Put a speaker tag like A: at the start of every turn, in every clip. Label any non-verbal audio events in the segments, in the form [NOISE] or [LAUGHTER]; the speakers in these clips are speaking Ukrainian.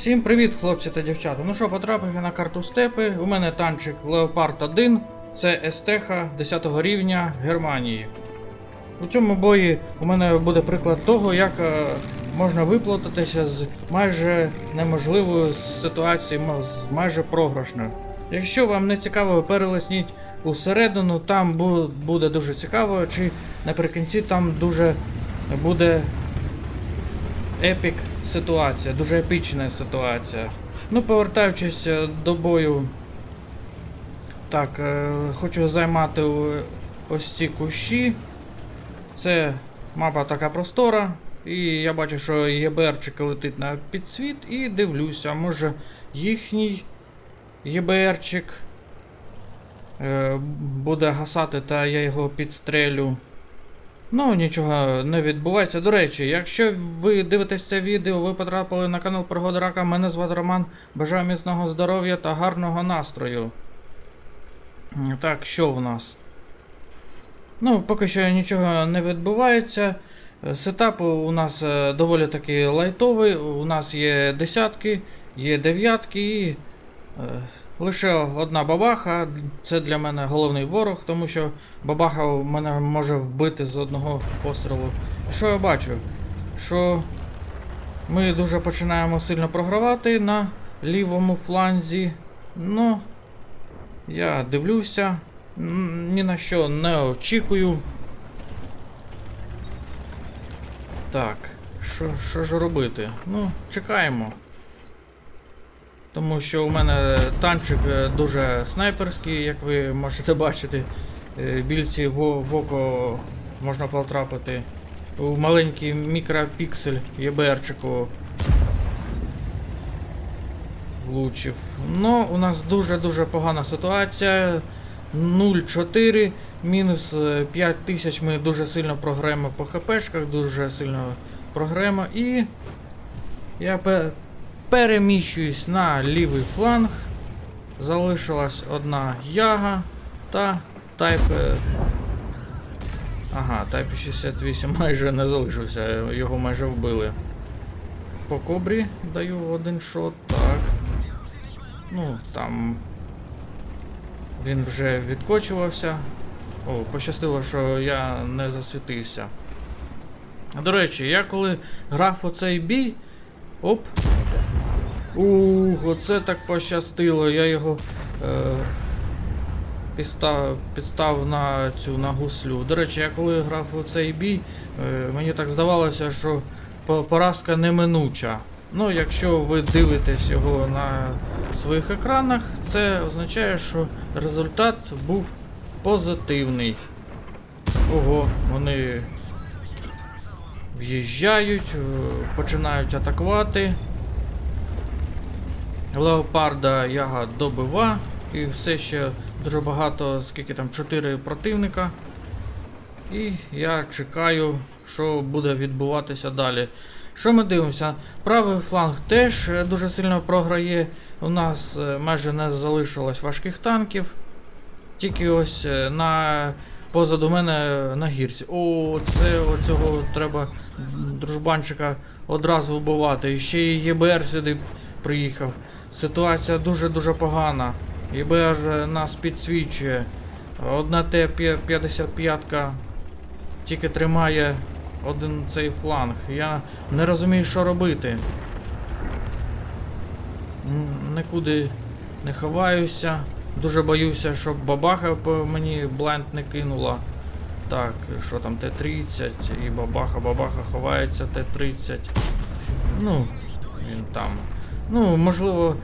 A: Всім привіт, хлопці та дівчата. Ну що, потрапив я на карту степи. У мене танчик Leopard 1, це Естеха 10 рівня Германії. У цьому бої у мене буде приклад того, як е, можна виплатитися з майже неможливої ситуації, з майже програшною. Якщо вам не цікаво, перелесніть усередину, там бу- буде дуже цікаво, чи наприкінці там дуже буде епік ситуація, дуже епічна ситуація. Ну, повертаючись е, до бою. Так, е, хочу займати ось ці кущі. Це мапа така простора. І я бачу, що ЄБРчик летить на підсвіт і дивлюся, може їхній ЄБРчик е, буде гасати, та я його підстрелю. Ну, нічого не відбувається. До речі, якщо ви дивитесь це відео, ви потрапили на канал Пригоди Рака, мене звати Роман. Бажаю міцного здоров'я та гарного настрою. Так, що в нас? Ну, поки що нічого не відбувається. Е, Сетап у нас е, доволі таки лайтовий. У нас є десятки, є дев'ятки і. Лише одна бабаха, це для мене головний ворог, тому що бабаха мене може вбити з одного пострілу. Що я бачу? Що ми дуже починаємо сильно програвати на лівому фланзі. Ну, я дивлюся, ні на що не очікую. Так, що ж робити? Ну, чекаємо. Тому що у мене танчик е, дуже снайперський, як ви можете бачити. Е, Більці в, око можна потрапити. У маленький мікропіксель ЄБРчику влучив. Ну, у нас дуже-дуже погана ситуація. 0,4, мінус 5 тисяч. Ми дуже сильно програємо по хпшках, дуже сильно програємо. І я переміщуюсь на лівий фланг. Залишилась одна яга та тайп. Ага, тайп 68 майже не залишився, його майже вбили. По кобрі даю один шот, так. Ну, там. Він вже відкочувався. О, пощастило, що я не засвітився. До речі, я коли грав у цей бій. Оп. Ух, оце так пощастило. Я його е, підстав, підстав на цю на гуслю. До речі, я коли грав у цей бій, е, мені так здавалося, що поразка неминуча. Ну, якщо ви дивитесь його на своїх екранах, це означає, що результат був позитивний. Ого, вони в'їжджають, е, починають атакувати. Леопарда яга добива. І все ще дуже багато, скільки там, 4 противника. І я чекаю, що буде відбуватися далі. Що ми дивимося? Правий фланг теж е, дуже сильно програє. У нас е, майже не залишилось важких танків. Тільки ось е, на позаду мене на гірці. О, це оцього треба дружбанчика одразу вбивати. І ще й ЄБР сюди приїхав. Ситуація дуже-дуже погана. ЄБР е, нас підсвічує. Одна Т-55 тільки тримає один цей фланг. Я не розумію, що робити. Нікуди не ховаюся. Дуже боюся, щоб бабаха мені бленд не кинула. Так, що там Т-30 і бабаха, бабаха ховається Т-30. Ну, він там. Ну, можливо,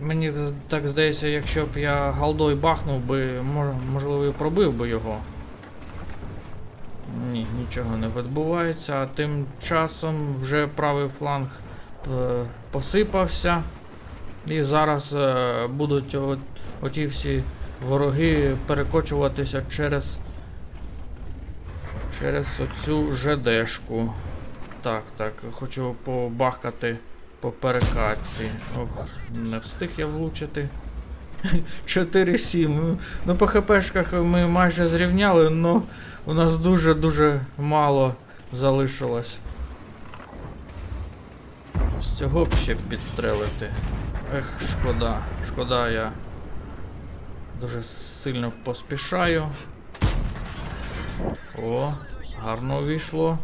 A: мені так здається, якщо б я галдой бахнув би, можливо, і пробив би його. Ні, нічого не відбувається. А тим часом вже правий фланг е, посипався. І зараз е, будуть о- оті всі вороги перекочуватися через. Через оцю ЖДшку. Так, так, хочу побахкати по перекатці. Ох, не встиг я влучити. [LAUGHS] 4-7. Ну, по хпшках ми майже зрівняли, але у нас дуже-дуже мало залишилось. Ось цього б ще підстрелити. Ех, шкода. Шкода, я дуже сильно поспішаю. О, гарно увійшло.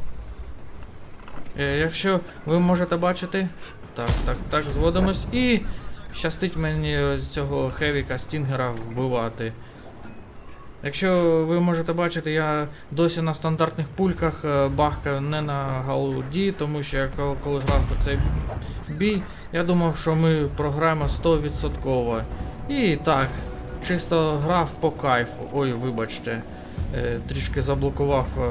A: Е, якщо ви можете бачити. Так, так, так, зводимось. І щастить мені цього Хевіка Стінгера вбивати. Якщо ви можете бачити, я досі на стандартних пульках е, бахкаю не на галуді, тому що я коли, грав у цей бій, я думав, що ми програємо 100%. І так, чисто грав по кайфу. Ой, вибачте, е, трішки заблокував е,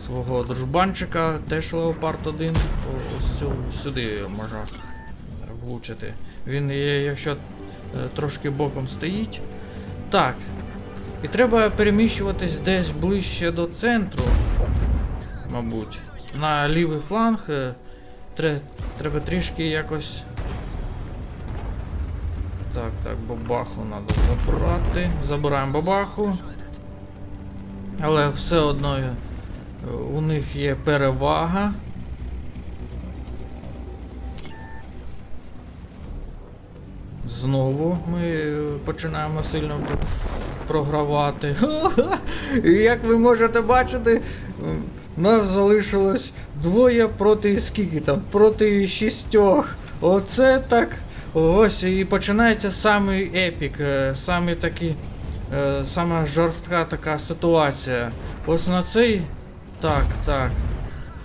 A: свого дружбанчика, теж Леопард 1. Ось сюди можна влучити. Він, якщо е, трошки боком стоїть. Так. І треба переміщуватись десь ближче до центру, мабуть. На лівий фланг. е, тре- Треба трішки якось. Так, так, бабаху треба забрати. Забираємо бабаху. Але все одно у них є перевага. Знову ми починаємо сильно програвати. [LAUGHS] Як ви можете бачити, нас залишилось двоє проти скільки там? Проти шістьох. Оце так. Ось і починається самий епік, е, самий такий, е, сама жорстка така ситуація. Ось на цей. Так, так.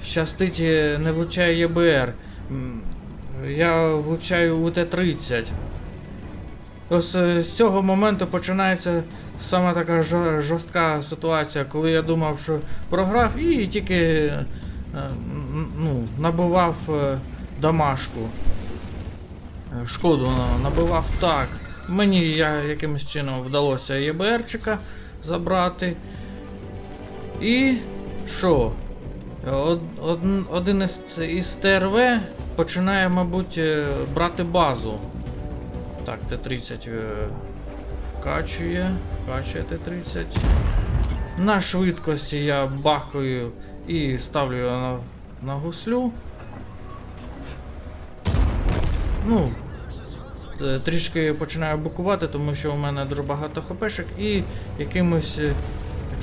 A: Щастить е, не влучає ЄБР. Я влучаю у Т-30. Ось е, з цього моменту починається саме така жорстка ситуація, коли я думав, що програв і тільки е, ну, набивав домашку. Шкоду набивав так. Мені я, якимось чином вдалося ЄБРчика забрати. І що? Од, од- один із, із ТРВ починає, мабуть, е, брати базу. Так, Т-30 е, вкачує, вкачує Т-30. На швидкості я бахкаю і ставлю його на, на гуслю. Ну, е, трішки починаю букувати, тому що у мене дуже багато хпшек і якимось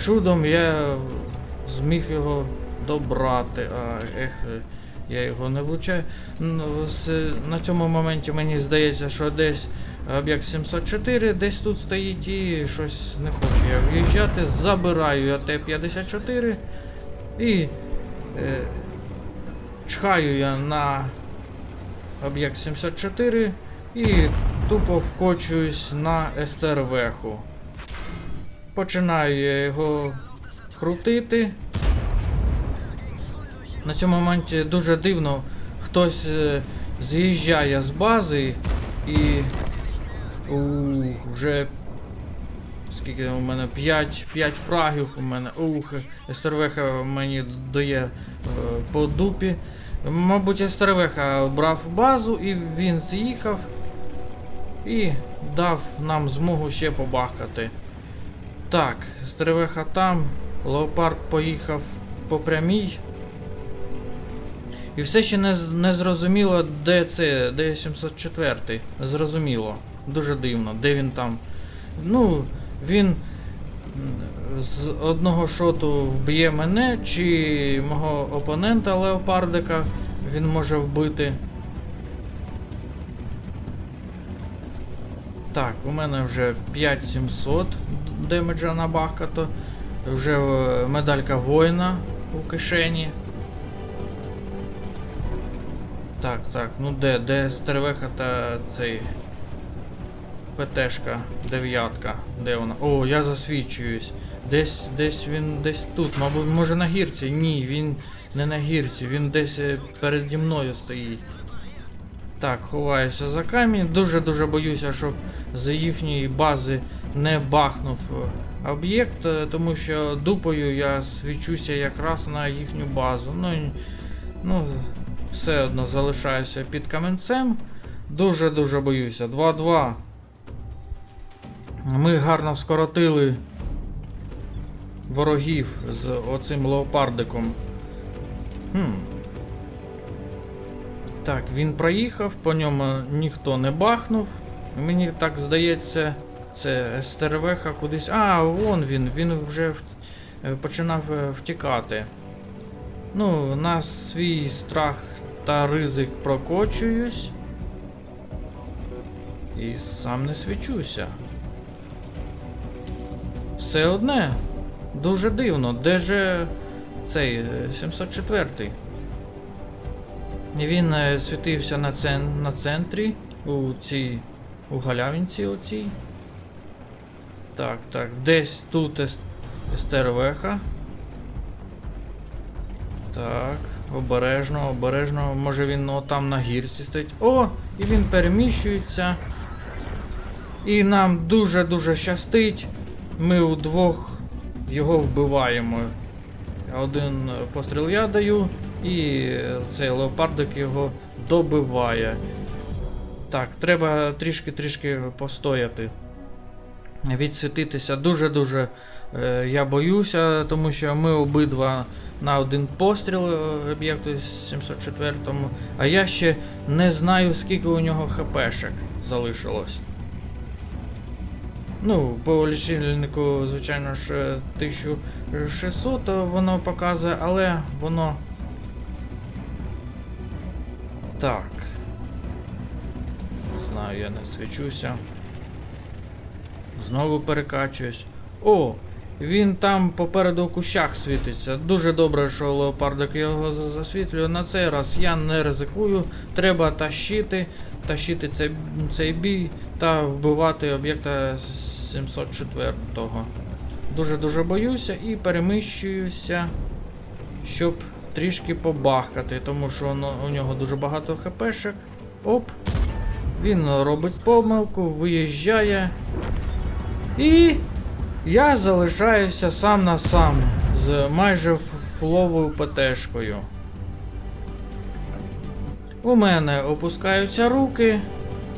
A: чудом я зміг його добрати. А, ех, я його не влучаю. На цьому моменті мені здається, що десь об'єкт 704 десь тут стоїть і щось не хочу я в'їжджати. Забираю я Т-54 і е, чхаю я на об'єкт 74 і тупо вкочуюсь на СТРВ-ху. Починаю я його крутити. На цьому моменті дуже дивно, хтось е, з'їжджає з бази і у, вже скільки у мене 5, 5 фрагів у мене. Ух, Стервеха мені дає е, по дупі. Мабуть, Стервеха брав базу і він з'їхав і дав нам змогу ще побахкати. Так, Стервеха там, Леопард поїхав по прямій. І все ще не, не зрозуміло, де це, де 704. Зрозуміло. Дуже дивно, де він там. Ну, він з одного шоту вб'є мене, чи мого опонента Леопардика він може вбити. Так, у мене вже 5700 демеджа на бахкато. Вже е, медалька воїна у кишені. Так, так, ну де, де стервеха та цей. ПТшка, дев'ятка. Де вона? О, я засвідчуюсь. Десь десь він десь тут. Мабуть, може на гірці? Ні, він не на гірці, він десь е, переді мною стоїть. Так, ховаюся за камінь. Дуже-дуже боюся, щоб з їхньої бази не бахнув е, об'єкт, е, тому що дупою я свічуся якраз на їхню базу. Ну, ну все одно залишаюся під каменцем. Дуже-дуже боюся. 2-2. Ми гарно скоротили ворогів з оцим леопардиком. Хм. Так, він проїхав, по ньому ніхто не бахнув. Мені так здається, це СТРВХ кудись. А, вон він, він вже е, починав е, втікати. Ну, на свій страх та ризик прокочуюсь. І сам не свічуся. Все одне. Дуже дивно. Де же цей е, 704-й? І Він е, світився на, цен, на центрі у цій. у галявинці оцій. Так, так, десь тут стервеха. Так, обережно, обережно. Може він отам на гірці стоїть. О! І він переміщується. І нам дуже-дуже щастить. Ми удвох його вбиваємо. Один е, постріл я даю, і цей леопардик його добиває. Так, треба трішки-трішки постояти. Відсвітитися дуже-дуже е, я боюся, тому що ми обидва на один постріл е, об'єкту 704-му, а я ще не знаю, скільки у нього хпшек залишилось. Ну, по лічильнику, звичайно ж, е, 1600 воно показує, але воно. Так. Не знаю, я не свічуся. Знову перекачуюсь. О! Він там попереду в кущах світиться. Дуже добре, що леопардик його засвітлює. На цей раз я не ризикую. Треба тащити, тащити цей, цей бій та вбивати об'єкта 704-го. Дуже-дуже боюся і переміщуюся, щоб трішки побахкати, тому що у нього дуже багато хпшек. Оп. Він робить помилку, виїжджає. І я залишаюся сам на сам з майже фловою ПТшкою. У мене опускаються руки,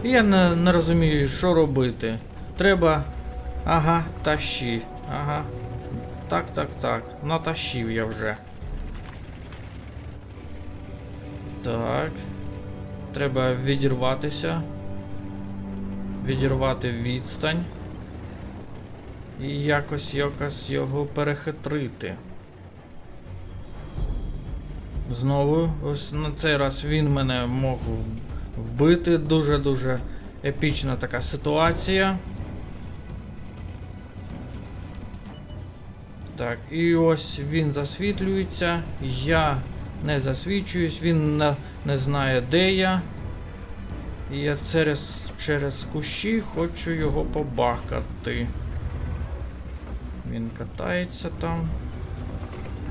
A: і я не, не розумію, що робити. Треба. Ага, тащи. Ага. Так, так, так. Натащив я вже. Так. Треба відірватися. Відірвати відстань. І якось якось його перехитрити. Знову, ось на цей раз він мене мог вбити. Дуже-дуже епічна така ситуація. Так, і ось він засвітлюється. Я не засвічуюсь, він не, не знає, де я. І я через, через кущі хочу його побахати. Він катається там.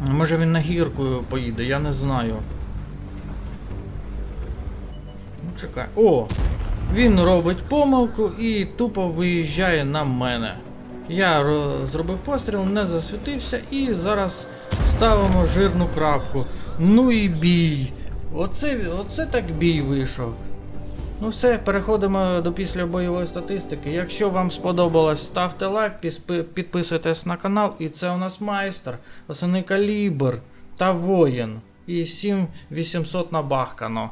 A: Може він на гірку поїде, я не знаю. Ну, чекай. О! Він робить помилку і тупо виїжджає на мене. Я зробив постріл, не засвітився і зараз ставимо жирну крапку. Ну і бій. Оце, оце так бій вийшов. Ну все, переходимо до після бойової статистики. Якщо вам сподобалось, ставте лайк, підписуйтесь на канал. І це у нас майстер, основний калібр та воїн. І 7800 набахкано.